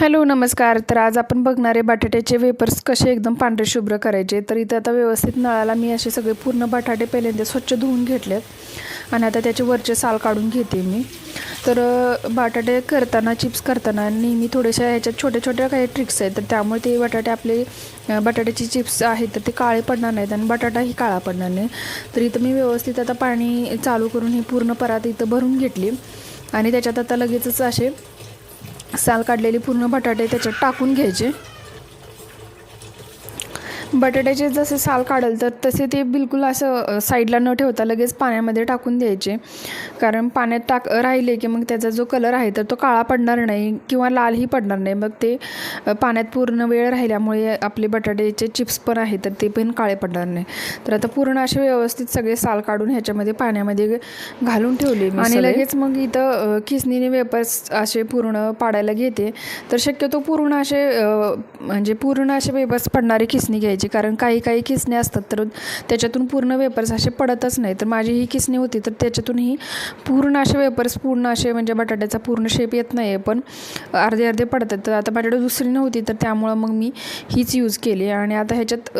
Hello नमस्कार. तर आज आपण बघणारे बटाट्याचे वेपर्स कसे एकदम पांढरे शुभ्र करायचे. तर इथं आता व्यवस्थित नळाला मी असे सगळे पूर्ण बटाटे पहिल्यांदा स्वच्छ धुवून घेतलेत. आणि आता त्याचे वरचे साल काढून घेते मी. तर बटाटे करताना चिप्स करताना नेहमी थोडेशा ह्याच्यात छोट्या छोट्या काही ट्रिक्स आहेत. तर त्यामुळे ते बटाटे आपले बटाट्याचे चिप्स आहेत तर ते काळे पडणार नाहीत आणि बटाटाही काळा पडणार नाही. तर इथं मी व्यवस्थित आता पाणी चालू करून ही पूर्ण परात इथं भरून घेतली. आणि त्याच्यात आता लगेचच असे साल काढलेले पूर्ण बटाटे त्याच्यात टाकून घ्यायचे. बटाट्याचे जसे साल काढल तर तसे ते बिलकुल असं साईडला न ठेवता लगेच पाण्यामध्ये टाकून द्यायचे. कारण पाण्यात टाक राहिले की मग त्याचा जो कलर आहे तर तो काळा पडणार नाही किंवा लालही पडणार नाही. मग ते पाण्यात पूर्ण वेळ राहिल्यामुळे आपले बटाट्याचे चिप्स पण आहेत तर ते पण काळे पडणार नाही. तर आता पूर्ण असे व्यवस्थित सगळे साल काढून ह्याच्यामध्ये पाण्यामध्ये घालून ठेवले आणि लगेच मग इथं खिसणीने वेपर्स असे पूर्ण पाडायला घेते. तर शक्यतो पूर्ण असे म्हणजे पूर्ण असे वेपर्स पडणारे खिसणी घ्यायची. कारण काही काही किसणे असतात तर त्याच्यातून पूर्ण वेपर्स असे पडतच नाही. तर माझी ही किसणी होती तर त्याच्यातूनही पूर्ण असे वेपर्स पूर्ण असे म्हणजे बटाट्याचा पूर्ण शेप येत नाही आहे पण अर्धे अर्धे पडतात. तर आता माझ्याकडे दुसरी नव्हती तर त्यामुळं मग मी हीच यूज केली. आणि आता ह्याच्यात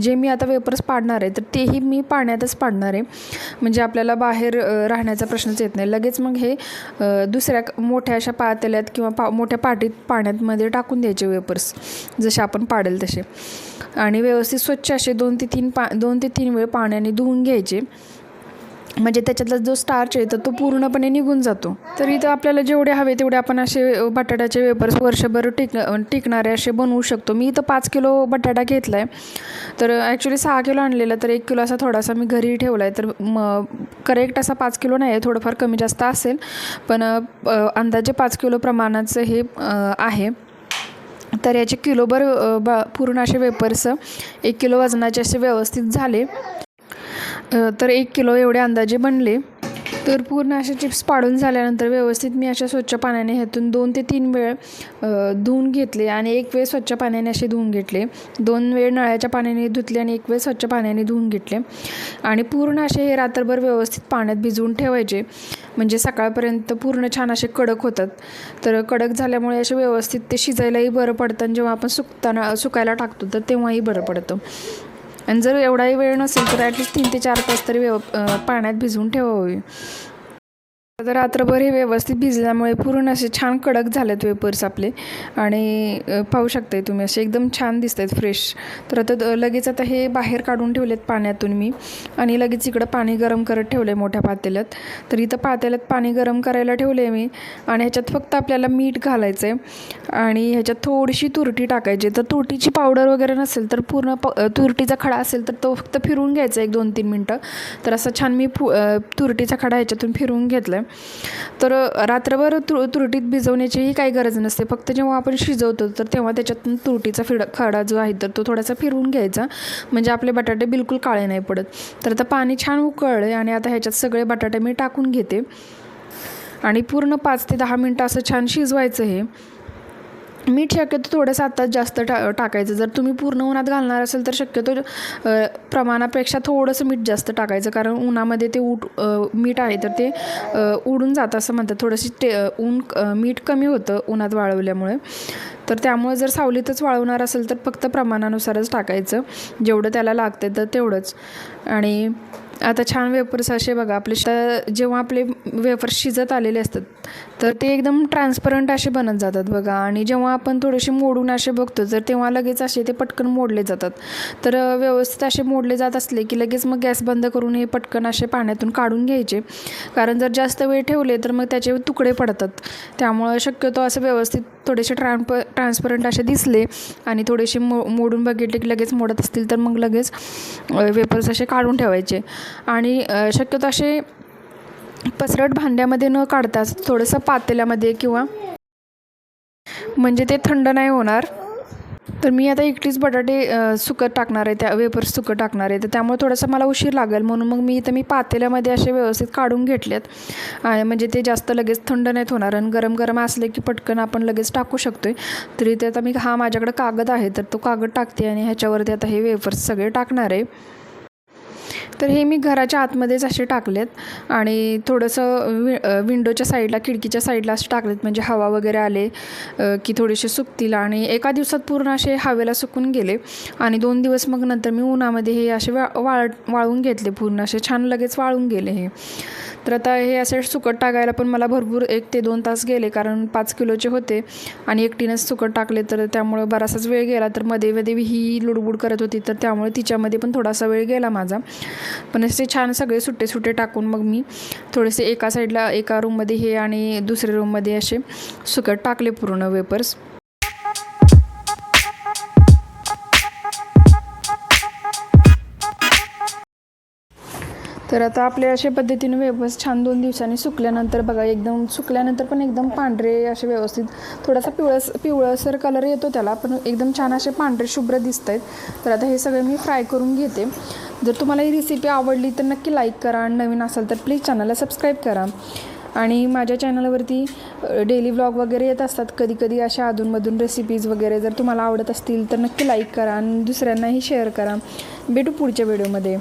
जे मी आता वेपर्स पाडणार आहे तर तेही मी पाण्यातच पाडणार आहे. म्हणजे आपल्याला बाहेर राहण्याचा प्रश्नच येत नाही. लगेच मग हे दुसऱ्या मोठ्या अशा पातेल्यात किंवा पा मोठ्या पाटीत पाण्यामध्ये टाकून द्यायचे वेपर्स. जसे आपण पाडेल तसे. आणि व्यवस्थित स्वच्छ असे दोन ते तीन पा दोन ते तीन वेळ पाण्याने धुवून घ्यायचे. म्हणजे त्याच्यातला जो स्टार्च आहे तर तो पूर्णपणे निघून जातो. तर इथं आपल्याला जेवढे हवे तेवढे आपण असे बटाट्याचे वेपर्स वर्षभर टिक टिकणारे असे बनवू शकतो. मी इथं पाच किलो बटाटा घेतला आहे तर ॲक्च्युली सहा किलो आणलेला तर एक किलो असा थोडासा मी घरी ठेवला आहे तर म करेक्ट असा पाच किलो नाही आहे थोडंफार कमी जास्त असेल. पण अंदाजे पाच किलो प्रमाणाचं हे आहे. तर याचे किलोभर बा पूर्ण असे वेपर्स एक किलो वजनाचे असे व्यवस्थित झाले. तर एक किलो एवढे अंदाजे बनले. तर पूर्ण अशा चिप्स पाडून झाल्यानंतर व्यवस्थित मी अशा स्वच्छ पाण्याने ह्यातून दोन ते तीन वेळ धुवून घेतले आणि एक वेळ स्वच्छ पाण्याने असे धुवून घेतले. दोन वेळ नळ्याच्या पाण्याने धुतले आणि एक वेळ स्वच्छ पाण्याने धुवून घेतले. आणि पूर्ण असे हे रात्रभर व्यवस्थित पाण्यात भिजवून ठेवायचे. म्हणजे सकाळपर्यंत पूर्ण छान असे कडक होतात. तर कडक झाल्यामुळे असे व्यवस्थित ते शिजायलाही बरं पडतं आणि जेव्हा आपण सुकताना सुकायला टाकतो तर तेव्हाही बरं पडतं. आणि जर एवढाही वेळ नसेल तर ॲटलीस्ट तीन ते चार तास तरी व्यव पाण्यात भिजवून ठेवावी. तर रात्रभर हे व्यवस्थित भिजल्यामुळे पूर्ण असे छान कडक झालेत वेपर्स आपले. आणि पाहू शकताय तुम्ही असे एकदम छान दिसत आहेत फ्रेश. तर आता लगेच आता हे बाहेर काढून ठेवलेत पाण्यातून मी. आणि लगेच इकडं पाणी गरम करत ठेवलं आहे मोठ्या पातेल्यात. तर इथं पातेल्यात पाणी गरम करायला ठेवले आहे मी. आणि ह्याच्यात फक्त आपल्याला मीठ घालायचं आहे आणि ह्याच्यात थोडीशी तुरटी टाकायची. तर तुरटीची पावडर वगैरे नसेल तर पूर्ण प तुरटीचा खडा असेल तर तो फक्त फिरवून घ्यायचा एक दोन तीन मिनटं. तर असं छान मी फु तुरटीचा खडा ह्याच्यातून फिरवून घेतला आहे तर रात्रभर तु तुरटीत भिजवण्याचीही काही गरज नसते. फक्त जेव्हा आपण शिजवतो तर तेव्हा त्याच्यातून तुरटीचा फिड खडा जो आहे तर तो थोडासा फिरवून घ्यायचा. म्हणजे आपले बटाटे बिलकुल काळे नाही पडत. तर आता पाणी छान उकळलं आणि आता ह्याच्यात सगळे बटाटे मी टाकून घेते. आणि पूर्ण पाच ते दहा मिनटं असं छान शिजवायचं हे. मीठ शक्यतो थोडंसं आत्ताच जास्त टा टाकायचं. जर तुम्ही पूर्ण उन्हात घालणार असेल तर शक्यतो प्रमाणापेक्षा थोडंसं मीठ जास्त टाकायचं. कारण उन्हामध्ये ते उठ मीठ आहे तर ते उडून जातं असं म्हणतात. थोडंशी टे ऊन मीठ कमी होतं उन्हात वाळवल्यामुळे. तर त्यामुळे जर सावलीतच वाळवणार असेल तर फक्त प्रमाणानुसारच टाकायचं. जेवढं त्याला लागते तर तेवढंच. आणि आता छान वेफर्स असे बघा आपले जेव्हा आपले वेफर्स शिजत आलेले असतात तर ते एकदम ट्रान्सपरंट असे बनत जातात बघा. आणि जेव्हा आपण थोडेसे मोडून असे बघतो तर तेव्हा लगेच असे ते पटकन मोडले जातात. तर व्यवस्थित असे मोडले जात असले की लगेच मग गॅस बंद करून हे पटकन असे पाण्यातून काढून घ्यायचे. कारण जर जास्त वेळ ठेवले तर मग त्याचे तुकडे पडतात. त्यामुळं शक्यतो असं व्यवस्थित थोडेसे ट्रान्प ट्रान्सपरंट असे दिसले आणि थोडेसे मो मोडून बघितले की लगेच मोडत असतील तर मग लगेच वेपर्स असे काढून ठेवायचे. आणि शक्यतो असे पसरट भांड्यामध्ये न काढता थोडंसं पातेल्यामध्ये किंवा म्हणजे ते थंड नाही होणार. तर मी आता एकटीच बटाटे सुकत टाकणार आहे त्या वेपर्स सुकत टाकणार आहे. तर त्यामुळे थोडासा मला उशीर लागेल. म्हणून मग मी इथं मी पातेल्यामध्ये असे व्यवस्थित काढून घेतलेत. म्हणजे ते जास्त लगेच थंड नाहीत होणार. आणि गरम गरम असले की पटकन आपण लगेच टाकू शकतो आहे तर इथे आता मी हा माझ्याकडे कागद आहे तर तो कागद टाकते आणि ह्याच्यावरती आता हे वेफर्स सगळे टाकणार आहे. तर हे मी घराच्या आतमध्येच असे टाकलेत आणि थोडंसं वि विंडोच्या साईडला खिडकीच्या साईडला असं टाकलेत. म्हणजे हवा वगैरे आले की थोडेसे सुकतील आणि एका दिवसात पूर्ण असे हवेला सुकून गेले. आणि दोन दिवस मग नंतर मी उन्हामध्ये हे असे वा वाळ वाळून घेतले पूर्ण. असे छान लगेच वाळून गेले हे. तर आता हे असे सुकट टाकायला पण मला भरपूर एक ते दोन तास गेले कारण पाच किलोचे होते आणि एकटीनंच सुकट टाकले तर त्यामुळं बराचसाच वेळ गेला. तर मध्ये मध्ये ही लुडबुड करत होती तर त्यामुळे तिच्यामध्ये पण थोडासा वेळ गेला माझा. पण असे छान सगळे सुट्टे सुट्टे टाकून मग मी थोडेसे एका साईडला एका रूममध्ये हे आणि दुसऱ्या रूममध्ये असे सुकट टाकले पूर्ण वेपर्स तर आता आपले अशा पद्धतीने वेपर्स छान दोन दिवसांनी सुकल्यानंतर बघा एकदम सुकल्यानंतर पण एकदम पांढरे असे व्यवस्थित थोडासा पिवळस पिवळसर कलर येतो त्याला पण एकदम छान असे पांढरे शुभ्र दिसत आहेत तर आता हे सगळे मी फ्राय करून घेते. जर तुम्हाला ही रेसिपी आवडली तर नक्की लाईक करा आणि नवीन असाल तर प्लीज चॅनलला सबस्क्राईब करा. आणि माझ्या चॅनलवरती डेली व्लॉग वगैरे येत असतात कधी कधी अशा अधूनमधून रेसिपीज वगैरे जर तुम्हाला आवडत असतील तर नक्की लाईक करा आणि दुसऱ्यांनाही शेअर करा. भेटू पुढच्या व्हिडिओमध्ये